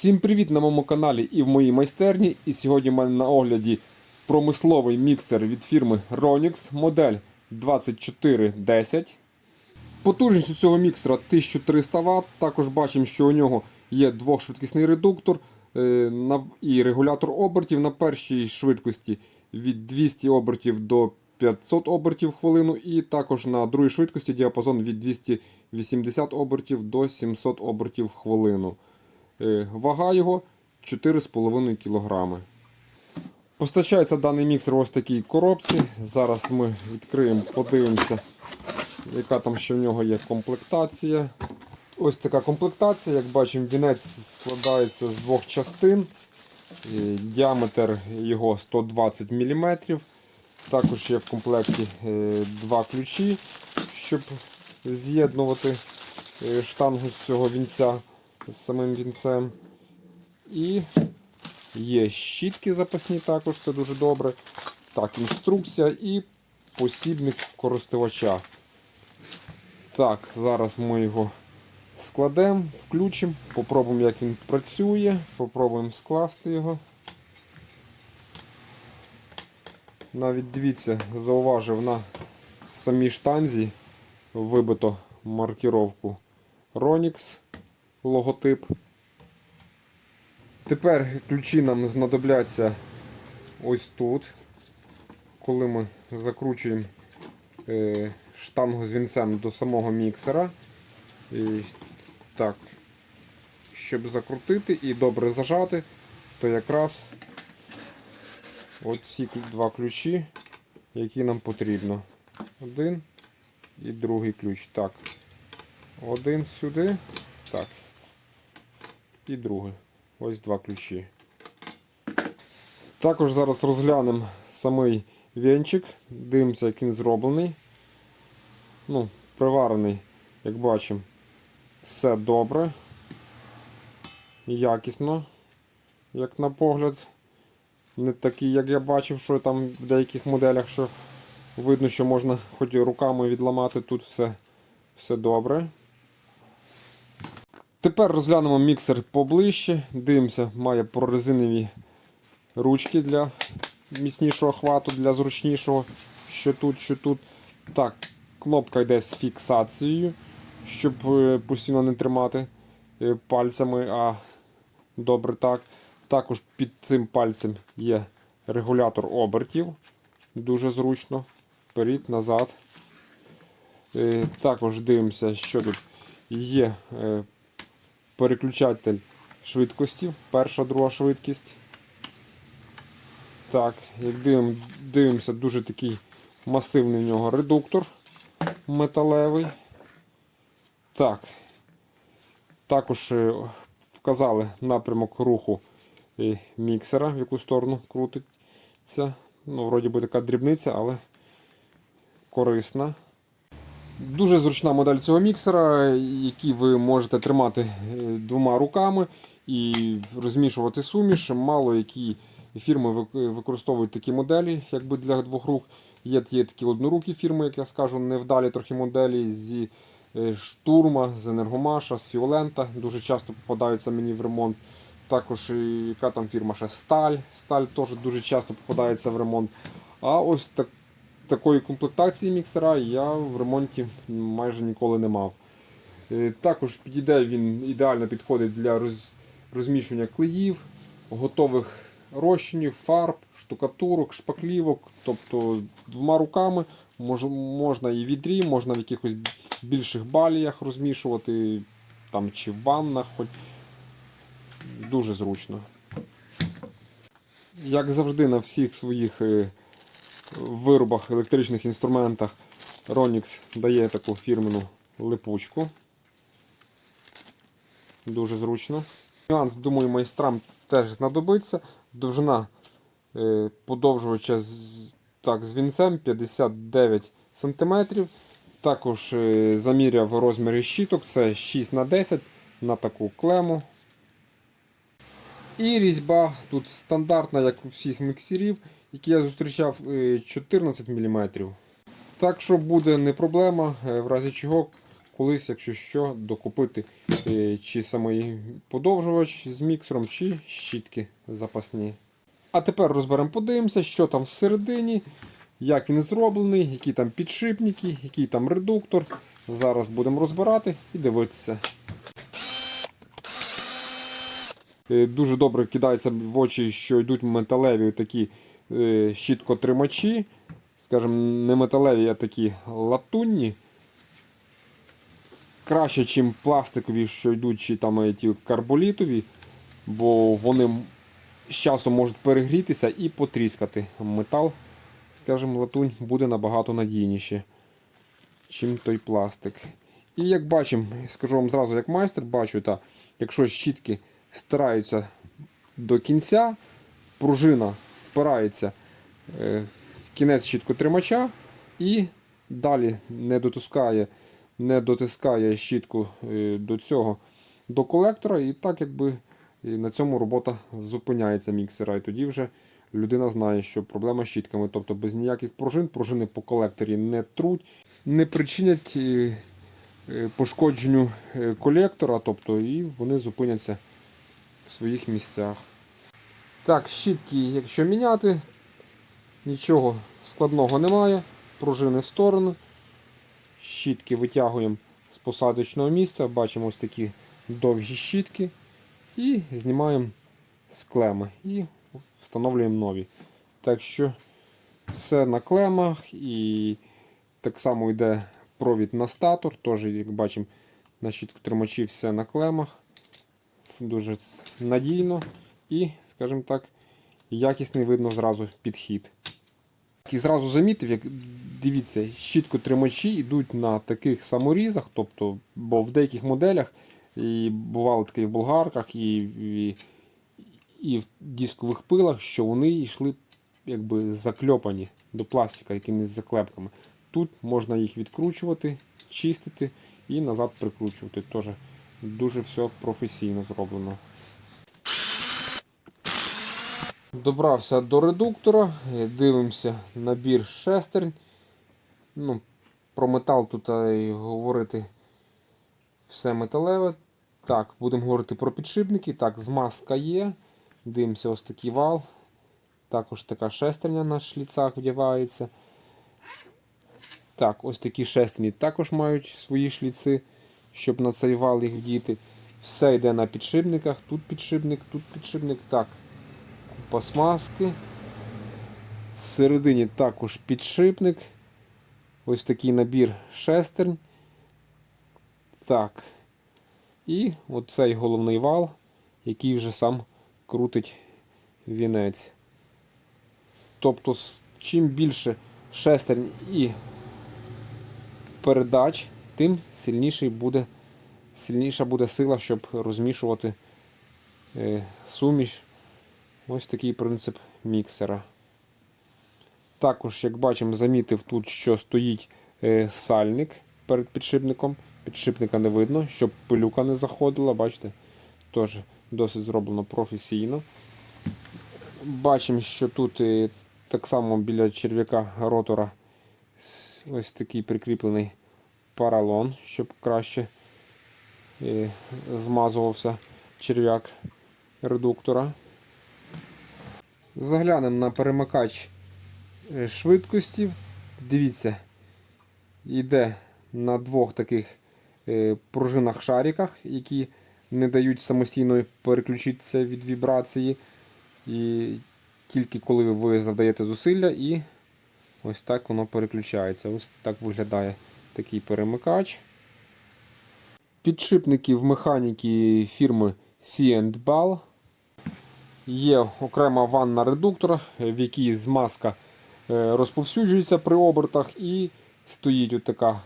Всім привіт на моєму каналі і в моїй майстерні. І сьогодні в мене на огляді промисловий міксер від фірми Ronix, модель 2410. Потужність у цього міксера 1300 Вт. Також бачимо, що у нього є двохшвидкісний редуктор е, і регулятор обертів на першій швидкості від 200 обертів до 500 обертів в хвилину, і також на другій швидкості діапазон від 280 обертів до 700 обертів в хвилину. Е, Вага його 4,5 кг. Постачається даний міксер ось такій коробці. Зараз ми відкриємо, подивимося, яка там ще в нього є комплектація. Ось така комплектація, як бачимо, вінець складається з двох частин. Е, Діаметр його 120 мм. Також є в комплекті е, два ключі, щоб з'єднувати штангу з цього вінця з самим вінцем. І є щітки запасні також, це дуже добре. Так, інструкція і посібник користувача. Так, зараз ми його складемо, включимо, попробуємо, як він працює, попробуємо скласти його. Навіть дивіться, зауважив на самій штанзі вибито маркіровку Ronix логотип. Тепер ключі нам знадобляться ось тут, коли ми закручуємо е, штангу з вінцем до самого міксера. І, так, щоб закрутити і добре зажати, то якраз от ці клю- два ключі, які нам потрібно. Один і другий ключ. Так, один сюди. Так. І другий. Ось два ключі. Також зараз розглянемо самий венчик. Дивимося, як він зроблений. Ну, приварений, як бачимо, все добре. Якісно, як на погляд. Не такий, як я бачив, що там в деяких моделях, що видно, що можна хоч руками відламати, тут все, все добре. Тепер розглянемо міксер поближче. Дивимося, має прорезинові ручки для міцнішого хвату, для зручнішого. Що тут, що тут. Так, кнопка йде з фіксацією, щоб е, постійно не тримати е, пальцями, а добре так. Також під цим пальцем є регулятор обертів. Дуже зручно. Вперед, назад. Е, Також дивимося, що тут є переключатель швидкості, перша, друга швидкість. Так, як дивим, дивимося, дуже такий масивний в нього редуктор металевий. Так. Також е, вказали напрямок руху е, міксера, в яку сторону крутиться. Ну, вроді би така дрібниця, але корисна. Дуже зручна модель цього міксера, який ви можете тримати е, двома руками і розмішувати суміш. Мало які фірми використовують такі моделі, якби для двох рук. Є, є такі однорукі фірми, як я скажу, невдалі трохи моделі зі е, штурма, з енергомаша, з Фіолента. Дуже часто попадаються мені в ремонт. Також і яка там фірма ще Сталь. Сталь теж дуже часто попадається в ремонт. А ось так, такої комплектації міксера я в ремонті майже ніколи не мав. Е, Також підійде він ідеально підходить для роз, розміщення клеїв, готових розчинів, фарб, штукатурок, шпаклівок. Тобто двома руками можна і відрі, можна в якихось більших баліях розмішувати, там, чи в ваннах. Хоч. Дуже зручно. Як завжди, на всіх своїх е, виробах, електричних інструментах Ronix дає таку фірмену липучку. Дуже зручно. Нюанс, думаю, майстрам теж знадобиться. Довжина е, подовжувача так, з вінцем 59 см. Також е, заміряв розміри щіток, це 6 на 10 на таку клему. І різьба тут стандартна, як у всіх міксерів, які я зустрічав е, 14 мм. Так що буде не проблема, е, в разі чого колись, якщо що, докупити е, чи самий подовжувач з міксером, чи щітки запасні. А тепер розберемо, подивимося, що там всередині, як він зроблений, які там підшипники, який там редуктор. Зараз будемо розбирати і дивитися. Е, Дуже добре кидається в очі, що йдуть металеві такі е, щіткотримачі. Скажімо, не металеві, а такі латунні. Краще, ніж пластикові, що йдуть, чи там е, ті карболітові, бо вони з часом можуть перегрітися і потріскати. Метал, скажімо, латунь буде набагато надійніше, чим той пластик. І як бачимо, скажу вам зразу, як майстер, бачу, та, якщо щітки стараються до кінця, пружина впирається е, в кінець щіткотримача і далі не дотискає, не дотискає щітку е, до цього до колектора, і так якби і на цьому робота зупиняється міксера. І тоді вже людина знає, що проблема з щітками, тобто без ніяких пружин, пружини по колекторі не труть, не причинять е, е, пошкодженню колектора, тобто і вони зупиняться в своїх місцях. Так, щітки, якщо міняти, нічого складного немає. Пружини в сторону. Щітки витягуємо з посадочного місця. Бачимо ось такі довгі щітки. І знімаємо з клеми і встановлюємо нові. Так що все на клемах і так само йде провід на статор. Теж, як бачимо, на щітку тримачі все на клемах. Це Дуже надійно і, скажімо так, якісний видно зразу підхід. І зразу замітив, як дивіться, щітко тримачі йдуть на таких саморізах, тобто, бо в деяких моделях і бувало таке і в болгарках, і, і, і в дискових пилах, що вони йшли якби закльопані до пластика якимись заклепками. Тут можна їх відкручувати, чистити і назад прикручувати. Теж дуже все професійно зроблено. Добрався до редуктора, дивимося набір шестернь. Ну, про метал тут і говорити все металеве. Так, будемо говорити про підшипники. Так, змазка є. Дивимося ось такий вал. Також така шестерня на шліцах вдягається. Так, ось такі шестерні також мають свої шліци, щоб на цей вал їх вдіти. Все йде на підшипниках. Тут підшипник, тут підшипник. Так, купа смазки. Всередині також підшипник. Ось такий набір шестернь. Так. І оцей головний вал, який вже сам крутить вінець. Тобто, чим більше шестернь і передач, тим сильніший буде, сильніша буде сила, щоб розмішувати е, суміш. Ось такий принцип міксера. Також, як бачимо, замітив тут, що стоїть е, сальник перед підшипником. Підшипника не видно, щоб пилюка не заходила, бачите? Теж досить зроблено професійно. Бачимо, що тут е, так само біля черв'яка ротора ось такий прикріплений паралон, щоб краще е, змазувався черв'як редуктора. Заглянемо на перемикач е, швидкості. Дивіться, йде на двох таких е, пружинах шариках, які не дають самостійно переключитися від вібрації. І тільки коли ви завдаєте зусилля, і ось так воно переключається. Ось так виглядає такий перемикач. Підшипники в механіки фірми C&Ball. Є окрема ванна редуктора, е, в якій змазка е, розповсюджується при обертах, і стоїть от така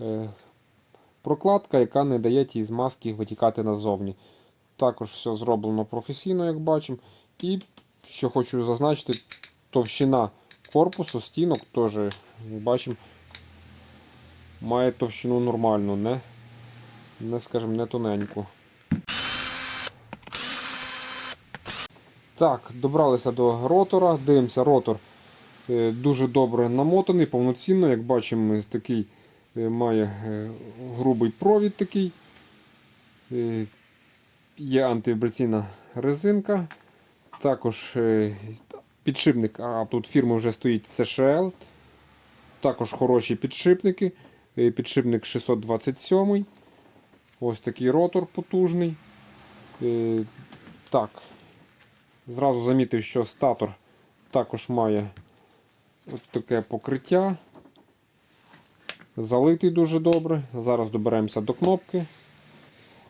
е, прокладка, яка не дає тій змазки витікати назовні. Також все зроблено професійно, як бачимо. І що хочу зазначити, товщина корпусу, стінок теж, як бачимо, має товщину нормальну, не, не скажімо, не тоненьку. Так, добралися до ротора. Дивимося, ротор е, дуже добре намотаний, повноцінно, як бачимо, такий е, має е, грубий провід такий. Є антивібраційна резинка. Також підшипник, а тут фірми вже стоїть CSHL. Також хороші підшипники. Підшипник 627. Ось такий ротор потужний. Так, зразу замітив, що статор також має от таке покриття. Залитий дуже добре. Зараз доберемося до кнопки.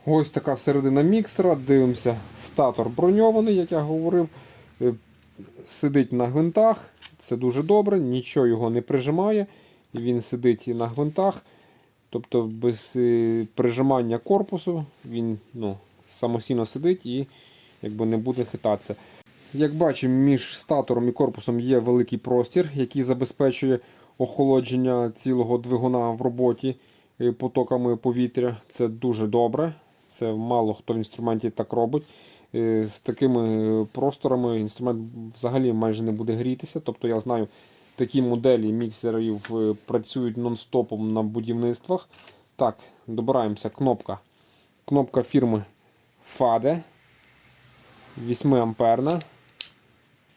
Ось така середина міксера. Дивимося, статор броньований, як я говорив. Е, Сидить на гвинтах. Це дуже добре, нічого його не прижимає. Він сидить і на гвинтах. Тобто без е, прижимання корпусу він ну, самостійно сидить і якби не буде хитатися. Як бачимо, між статором і корпусом є великий простір, який забезпечує охолодження цілого двигуна в роботі е, потоками повітря. Це дуже добре. Це мало хто в інструменті так робить. Е, З такими просторами інструмент взагалі майже не буде грітися. Тобто я знаю, такі моделі міксерів е, працюють нон-стопом на будівництвах. Так, добираємося. Кнопка. Кнопка фірми FADE. 8 амперна.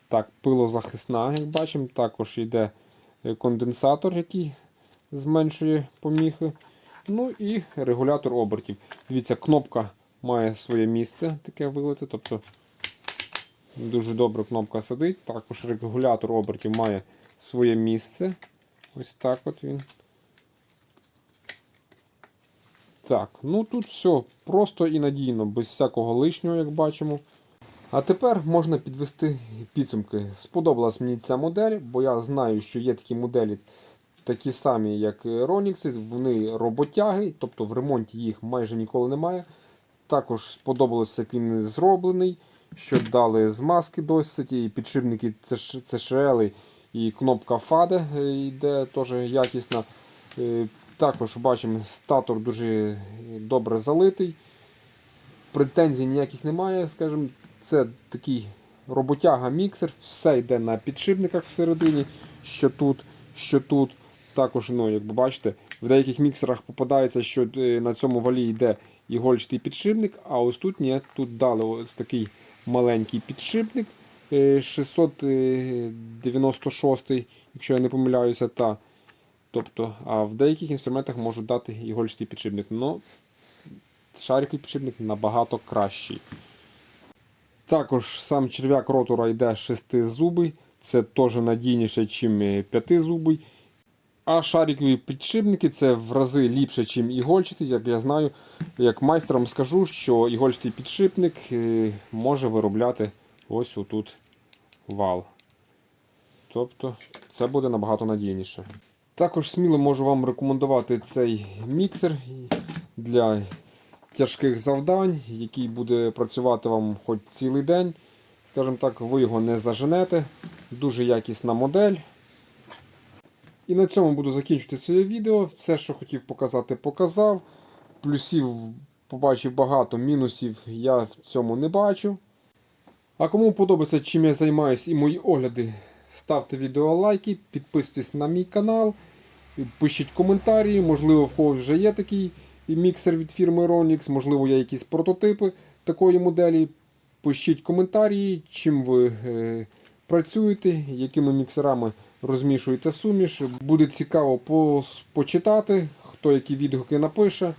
Так, пилозахисна, як бачимо. Також йде е, конденсатор, який зменшує поміхи. Ну і регулятор обертів. Дивіться, кнопка має своє місце, таке вилите. Тобто дуже добре кнопка сидить. Також регулятор обертів має своє місце. Ось так от він. Так, ну тут все просто і надійно, без всякого лишнього, як бачимо. А тепер можна підвести підсумки. Сподобалась мені ця модель, бо я знаю, що є такі моделі, такі самі, як Ronix, вони роботяги, тобто в ремонті їх майже ніколи немає. Також сподобалося, як він зроблений, що дали змазки досить, і підшипники CSHL, і кнопка FADE йде теж якісна. Е, Також бачимо, статор дуже добре залитий. Претензій ніяких немає, скажімо, це такий роботяга-міксер, все йде на підшипниках всередині, що тут, що тут. Також, ну, як ви бачите, в деяких міксерах попадається, що е, на цьому валі йде ігольчатий підшипник, а ось тут ні, тут дали ось такий маленький підшипник е, 696, якщо я не помиляюся, та. Тобто, а в деяких інструментах можуть дати ігольчатий підшипник. Ну, шариковий підшипник набагато кращий. Також сам черв'як ротора йде 6 зубий, це теж надійніше, ніж 5 зубий. А шарикові підшипники це в рази ліпше, ніж ігольчатий. Як я знаю, як майстрам скажу, що ігольчатий підшипник е, може виробляти ось отут вал. Тобто це буде набагато надійніше. Також сміло можу вам рекомендувати цей міксер для тяжких завдань, який буде працювати вам хоч цілий день. Скажімо так, ви його не заженете. Дуже якісна модель. І на цьому буду закінчувати своє відео. Все, що хотів показати, показав. Плюсів побачив багато, мінусів я в цьому не бачу. А кому подобається, чим я займаюся і мої огляди, ставте відео лайки, підписуйтесь на мій канал, пишіть коментарі, можливо, в когось вже є такий міксер від фірми Ronix, можливо, є якісь прототипи такої моделі. Пишіть коментарі, чим ви е, працюєте, якими міксерами розмішуєте суміш. Буде цікаво пос- почитати, хто які відгуки напише.